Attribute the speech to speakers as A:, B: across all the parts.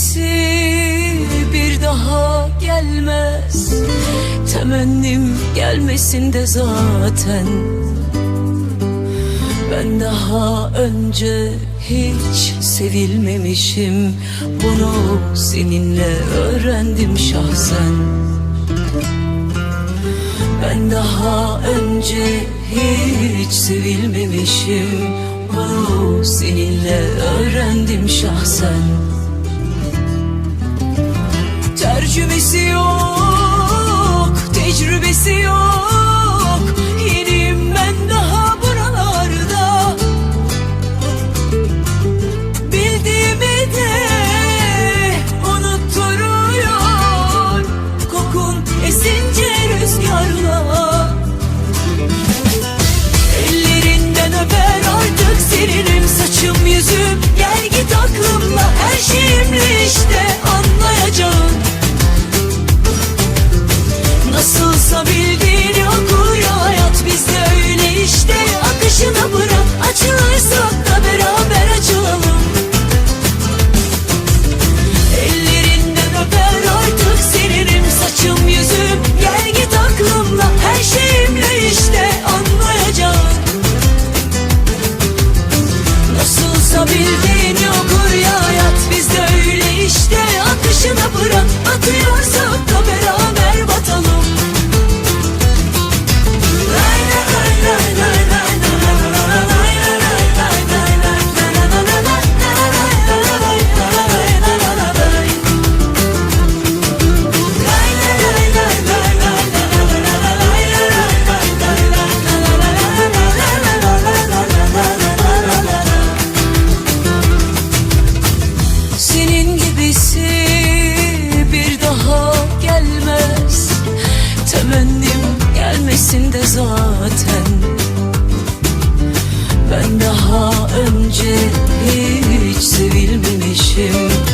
A: Eskisi bir daha gelmez. Temennim gelmesin de zaten. Ben daha önce hiç sevilmemişim. Bunu seninle öğrendim şahsen. Ben daha önce hiç sevilmemişim. Bunu seninle öğrendim şahsen tercümesi yok. ötesinde zaten. Ben daha önce hiç sevilmemişim.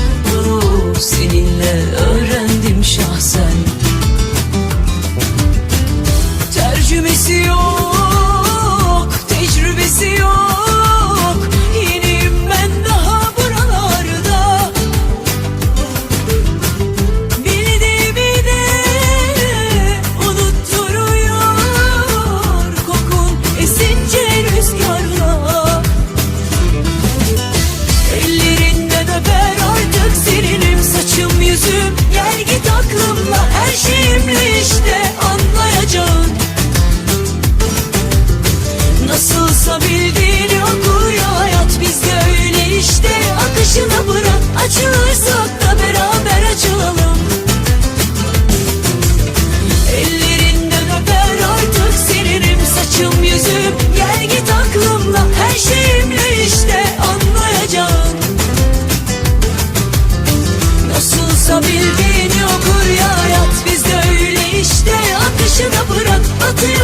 A: Bildiğini okur ya hayat Biz de öyle işte akışına bırak batı